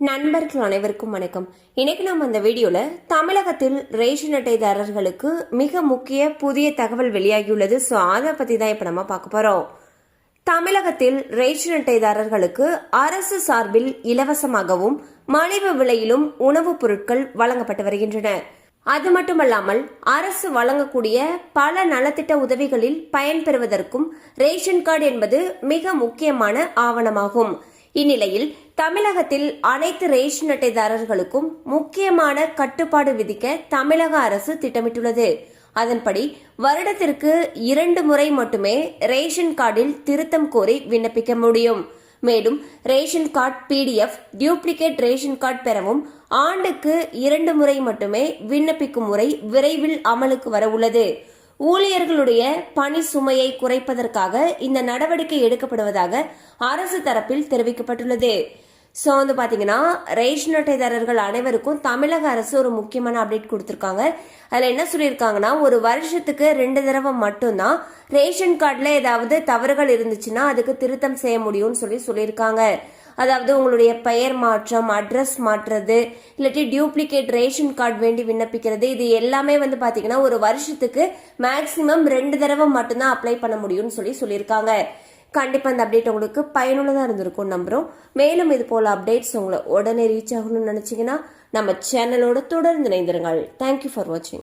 நண்பர்கள் அனைவருக்கும் வணக்கம். இன்னைக்கு நம்ம அந்த வீடியோல தமிழகத்தில் ரேஷன் அட்டைதாரர்களுக்கு மிக முக்கிய புதிய தகவல் வெளியாகியுள்ளது. ஸோ அதை பத்தி தான் இப்ப நம்ம பார்க்க போறோம். தமிழகத்தில் ரேஷன் அட்டைதாரர்களுக்கு அரசு சார்பில் இலவசமாகவும் மலிவு விலையிலும் உணவுப் பொருட்கள் வழங்கப்பட்டு வருகின்றன. அது மட்டுமல்லாமல் அரசு வழங்கக்கூடிய பல நலத்திட்ட உதவிகளில் பயன்பெறுவதற்கும் ரேஷன் கார்டு என்பது மிக முக்கியமான ஆவணமாகும். இந்நிலையில் தமிழகத்தில் அனைத்து ரேஷன் அட்டைதாரர்களுக்கும் முக்கியமான கட்டுப்பாடு விதிக்க தமிழக அரசு திட்டமிட்டுள்ளது. அதன்படி வருடத்திற்கு இரண்டு முறை மட்டுமே ரேஷன் கார்டில் திருத்தம் கோரி விண்ணப்பிக்க முடியும். மேலும் ration card PDF duplicate ration card பெறவும் ஆண்டுக்கு இரண்டு முறை மட்டுமே விண்ணப்பிக்கும் முறை விரைவில் அமலுக்கு வர உள்ளது. ஊழியர்களுடைய பணி சுமையை குறைப்பதற்காக இந்த நடவடிக்கை எடுக்கப்படுவதாக அரசு தரப்பில் தெரிவிக்கப்பட்டுள்ளது. ஸோ வந்து பார்த்தீங்கன்னா ரேஷன் அட்டைதாரர்கள் அனைவருக்கும் தமிழக அரசு ஒரு முக்கியமான அப்டேட் கொடுத்துருக்காங்க. அதில் என்ன சொல்லியிருக்காங்கன்னா ஒரு வருஷத்துக்கு ரெண்டு தடவை மட்டும்தான் ரேஷன் கார்டில் ஏதாவது தவறுகள் இருந்துச்சுன்னா அதுக்கு திருத்தம் செய்ய முடியும்னு சொல்லி சொல்லியிருக்காங்க. அதாவது உங்களுடைய பெயர் மாற்றம் அட்ரஸ் மாற்றுறது இல்லாட்டி டியூப்ளிகேட் ரேஷன் கார்டு வேண்டி விண்ணப்பிக்கிறது இது எல்லாமே வந்து பார்த்தீங்கன்னா ஒரு வருஷத்துக்கு மேக்ஸிமம் ரெண்டு தடவை மட்டும்தான் அப்ளை பண்ண முடியும்னு சொல்லி சொல்லியிருக்காங்க. கண்டிப்பாக இந்த அப்டேட் உங்களுக்கு பயனுள்ளதாக இருந்திருக்கும் நம்புகிறோம் மேலும் இது போல் அப்டேட்ஸ் உங்களை உடனே ரீச் ஆகணும்னு நினச்சிங்கன்னா நம்ம சேனலோட தொடர்ந்து இணைந்திருங்கள். தேங்க்யூ ஃபார் வாட்சிங்